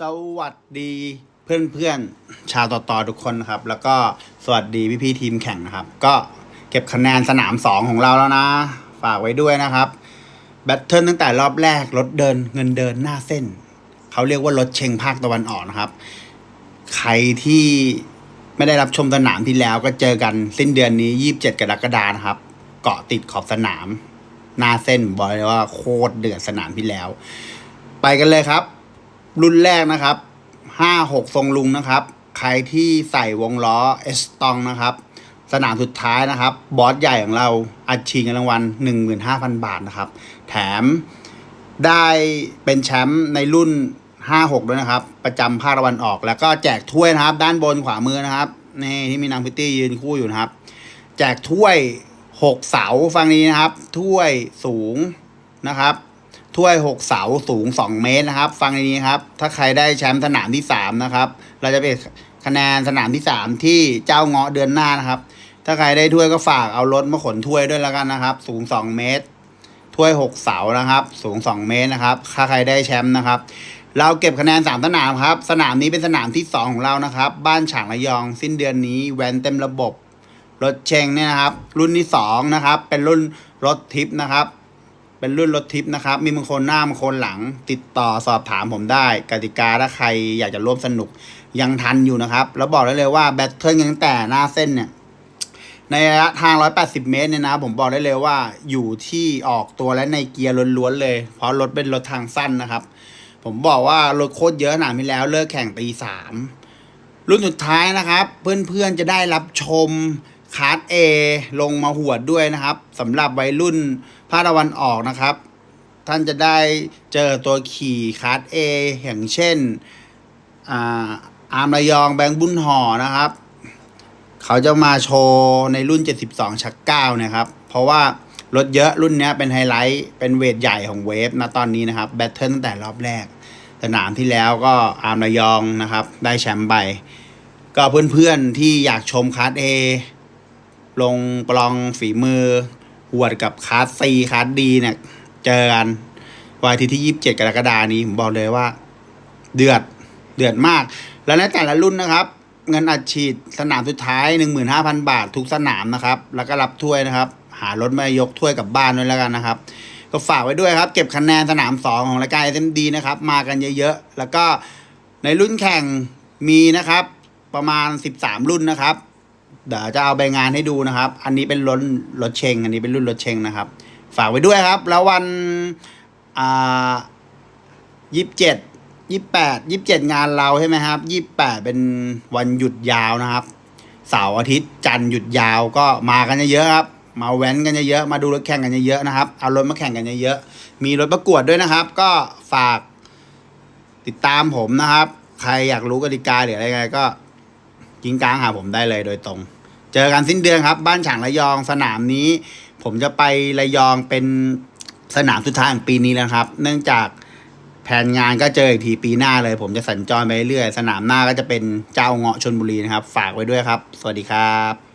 สวัสดีเพื่อนเพื่อนๆชาวต่อต่อทุกคนนะครับ แล้วก็สวัสดีพี่พี่ทีมแข่งนะครับ ก็เก็บคะแนนสนามสองของเราแล้วนะ ฝากไว้ด้วยนะครับ แบตเทิลตั้งแต่รอบแรกรถเดินเงินเดินหน้าเส้น เขาเรียกว่ารถเชงภาคตะวันออกนะครับ ใครที่ไม่ได้รับชมสนามที่แล้วก็เจอกันสิ้นเดือนนี้27กรกฎานะครับ เกาะติดขอบสนามหน้าเส้นบอกเลยว่าโคตรเดือดสนามที่แล้ว ไปกันเลยครับ รุ่นแรกนะครับห้าหกทรงลุงนะครับ ใครที่ใส่วงล้อเอสตองนะครับ สนามสุดท้ายนะครับ บอสใหญ่ของเราอัดฉีดเงินรางวัล 15,000 บาทนะครับ แถมได้เป็นแชมป์ในรุ่น 56 ด้วยนะครับ ประจำภาคตะวันออก แล้วก็แจกถ้วยนะครับ ด้านบนขวามือนะครับนี่ที่มีนางพิตตี้ยืนคู่อยู่นะครับ แจกถ้วย 6 เสาฟังนี้นะครับ ถ้วยสูงนะครับ ถ้วยหกเสาสูง 2 เมตรนะครับ ฟังดีๆครับ ถ้าใครได้แชมป์สนามที่ 3 นะครับ เราจะเป็นคะแนนสนามที่ 3 ที่เจ้าเงาะเดือนหน้านะครับ ถ้าใครได้ถ้วยก็ฝากเอารถมาขนถ้วยด้วยแล้วกันนะครับ สูง 2 เมตร ถ้วย 6 เสานะครับ สูง 2 เมตรนะครับ ถ้าใครได้แชมป์นะครับ เราเก็บคะแนน 3 สนามครับ สนามนี้เป็นสนามที่ 2 ของเรานะครับ บ้านฉางระยองสิ้นเดือนนี้แวนเต็มระบบรถเชงเนี่ยนะครับ รุ่นที่2นะครับ เป็นรุ่นรถทิปนะครับ เป็นรุ่นรถทิปนะครับ มีบางคนหน้าบางคนหลัง ติดต่อสอบถามผมได้ กติกาถ้าใครอยากจะร่วมสนุกยังทันอยู่นะครับ แล้วบอกได้เลยว่าแบตเทิลตั้งแต่หน้าเส้นเนี่ย ในระยะทาง 180 เมตรเนี่ยนะ ผมบอกได้เลยว่าอยู่ที่ออกตัวและในเกียร์ล้วนๆเลย เพราะรถเป็นรถทางสั้นนะครับ ผมบอกว่ารถโคตรเยอะหนาที่แล้วเลิกแข่งตีสามรุ่นสุดท้ายนะครับ เพื่อนๆจะได้รับชม คาร์ดเอลงมาหวดด้วยนะครับสำหรับวัยรุ่นภาคตะวันออกนะครับ ท่านจะได้เจอตัวขี่คาร์ดเออย่างเช่นอาอาร์มระยองแบงค์บุญห่อนะครับ เขาจะมาโชว์ในรุ่น 72 ชัก9นะครับ เพราะว่ารถเยอะรุ่นนี้เป็นไฮไลท์เป็นเวทใหญ่ของเวฟนะตอนนี้นะครับแบตเทิลตั้งแต่รอบแรก สนามที่แล้วก็อาร์มระยองนะครับ ได้แชมป์ไปก็เพื่อนๆที่อยากชมคาร์ดเอ ลงประลองฝีมือหวดกับคาร์ดซีคาร์ดดีเนี่ย เจอกันวันอาทิตย์ที่ 27 กรกฎานี้ ผมบอกเลยว่า เดือดเดือดมาก แล้วในแต่ละรุ่นนะครับ เงินอัดฉีดสนามสุดท้าย 15,000 บาททุกสนามนะครับ แล้วก็รับถ้วยนะครับ หารถมายกถ้วยกลับบ้านด้วยแล้วกันนะครับ ก็ฝากไว้ด้วยครับ เก็บคะแนนสนาม 2 ของรายการ SMD นะครับ มากันเยอะๆ แล้วก็ในรุ่นแข่งมีนะครับ ประมาณ 13 รุ่นนะครับ เดี๋ยวจะเอาใบงานให้ดูนะครับ อันนี้เป็นรถรถเชง อันนี้เป็นรุ่นรถเชงนะครับ ฝากไว้ด้วยครับ แล้ววันอ่ายี่สิบเจ็ดยี่แปดยี่เจ็ดงานเราใช่ไหมครับยี่แปดเป็นวันหยุดยาวนะครับ เสาร์อาทิตย์จันทร์หยุดยาวก็มากันเยอะๆครับ มาแว้นกันเยอะๆมาดูรถแข่งกันเยอะๆนะครับ เอารถมาแข่งกันเยอะๆมีรถประกวดด้วยนะครับ ก็ฝากติดตามผมนะครับ ใครอยากรู้กติกาหรืออะไรไงก็ กิงกลางหาผมได้เลยโดยตรง เจอกันสิ้นเดือนครับ บ้านฉางระยองสนามนี้ ผมจะไประยองเป็นสนามสุดท้ายของปีนี้แล้วครับ เนื่องจากแผนงานก็เจออีกทีปีหน้าเลย ผมจะสัญจรไปเรื่อยสนามหน้าก็จะเป็นเจ้าเงาะชนบุรีนะครับ ฝากไว้ด้วยครับ สวัสดีครับ